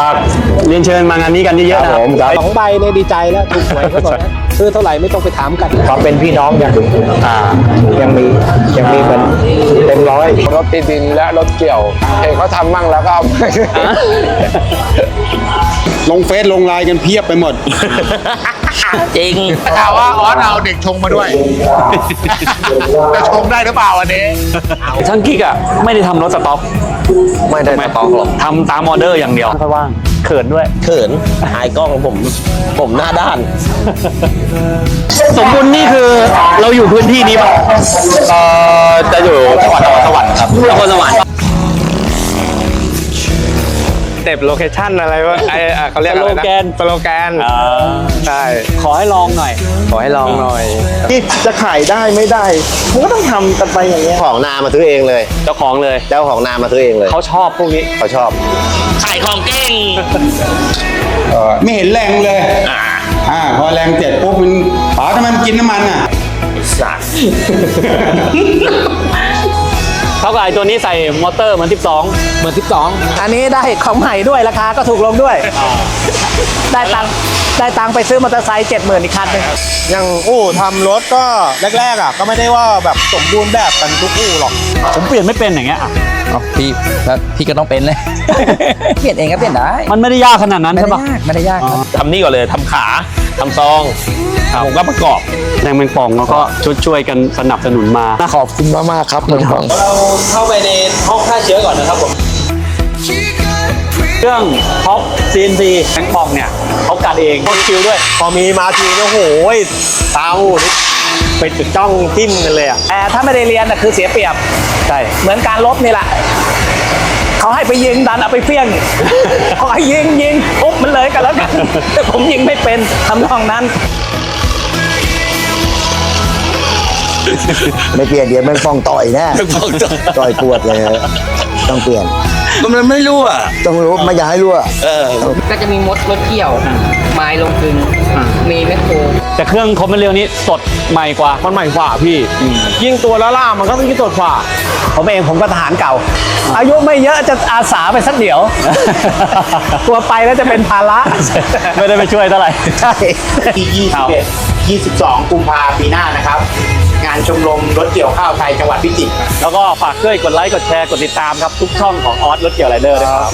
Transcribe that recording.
ครับเรียนเชิญมางานนี้กันเยอะๆคนะรับผมครับ สองใบเนี่ยดีใจแล้วถูกหวยก็บอกนะซื้อเท่าไหร่ไม่ต้องไปถามกันความเป็นพี่น้องยังอ่า ยังมียังมีเป็นเต็มร้อย รถตีดินและรถเกี่ยวเห็นเขาทำมั่งแล้วก็เอาไปลงเฟซลงไลน์กันเพียบไปหมด จริงข่าวว่าออสเอาเด็กชงมาด้วย จะชงได้หรือเปล่าวันนี้ช่างกิ๊กอะไม่ได้ทำรถสต็อกไม่ได้สต็อกหรอกทำตามออเดอร์อย่างเดียวค่อยว่างเขินด้วยเขินหายกล้องผมผมหน้าด้าน สมบูรณ์นี่คือเราอยู่พื้นที่นี้ป่ะเอ่อจะอยู่จังหวัดนครสวรรค์ครับนครสวรรค์ เต็บโลเคชั่นอะไรวะไออะเขาเรียกอะไรนะสโลแกน สโลแกนอ่าใช่ขอให้ลองหน่อย ขอให้ลองหน่อย ที่จะขายได้ไม่ได้มันก็ต้องทำกันไปอย่างเงี้ยของนามาซื้อเองเลย เจ้าของเลยเจ้าของนามาซื้อเองเลยเขาชอบพวกนี้ เขาชอบ ขายของเก่งไม่เห็นแรงเลย อ่า พอแรงเจ็ดปุ๊บมันป๋าทำไมมันกินน้ำมันอะ เท่ากับไอ้ตัวนี้ใส่มอเตอร์เหมือน 12 เหมือน 12 อันนี้ได้ของใหม่ด้วยราคาก็ถูกลงด้วย ได้ตังค์ได้ตังค์ไปซื้อมอเตอร์ไซค์เจ็ดหมื่นอีกคันหนึงอย่างอู่ทำรถก็แรกๆอะ ก็ไม่ได้ว่าแบบสมบูรณ์แบบกันทุกอู่หรอก ผมเปลี่ยนไม่เป็นอย่างเงี้ยอะพี่แล้วพี่ก็ต้องเป็นเลย เปลี่ยนเองก็เปลี่ยนได้มันไม่ได้ยากขนาดนั้นไม่ใช่ได้ปะ ยากไม่ได้ยากครับ ทำนี่ก่อนเลยทำขา ทำซองผมก็ประกอบแรงแมงป่องแล้วก็ช่วยๆกันสนับสนุนมา ขอบคุณมากๆครับน้องเราเข้าไปในห้องฆ่าเชื้อก่อนนะครับผมเครื่องท็อป CNC แมงป่องเนี่ยเขากัดเองโคตรคิวด้วย พอมีมาทีก็โหยตาอู่นี่ไปจุดจ้องจิ้มกันเลยอะแต่ถ้าไม่ได้เรียนน่ะคือเสียเปรียบใช่เหมือนการลบนี่แหละเขาให้ ไปยิงดันเอาไปเฟี้ยง ขอให้ยิงยิงปุ๊บมันเลยกันแล้วกันแต่ผมยิงไม่เป็นทำนองนั้น ไม่เปลี่ยนเดี๋ยวแม่งฟ้องต่อยแน่ต่อยปวดเลยต้องเปลี่ยน มันไม่รู้อะ ต้องรู้ไม่อยากให้รู้อะเออ ก็จะมีมดรถเกี่ยวไม้ลงกลึง มีแมคโครแต่เครื่องคอมเป็นเร็วนี้สดใหม่กว่า มันใหม่กว่าพี่ ยิ่งตัวละล่ามันก็ต้องยิ่งตัวกว่า ผมเองผมก็ทหารเก่า อายุไม่เยอะจะอาสาไปสักเดี๋ยว กลัวไปแล้วจะเป็นภาระ ไม่ได้ไปช่วยเท่าไหร่ ใช่ที่21 22กุมภาปีหน้านะครับ งานชมรมรถเกี่ยวข้าวไทยจังหวัดพิจิตร แล้วก็ฝากช่วยกดไลค์ กดแชร์ กดติดตามครับ ทุกช่องของออสรถเกี่ยวไรเดอร์ด้วยครับ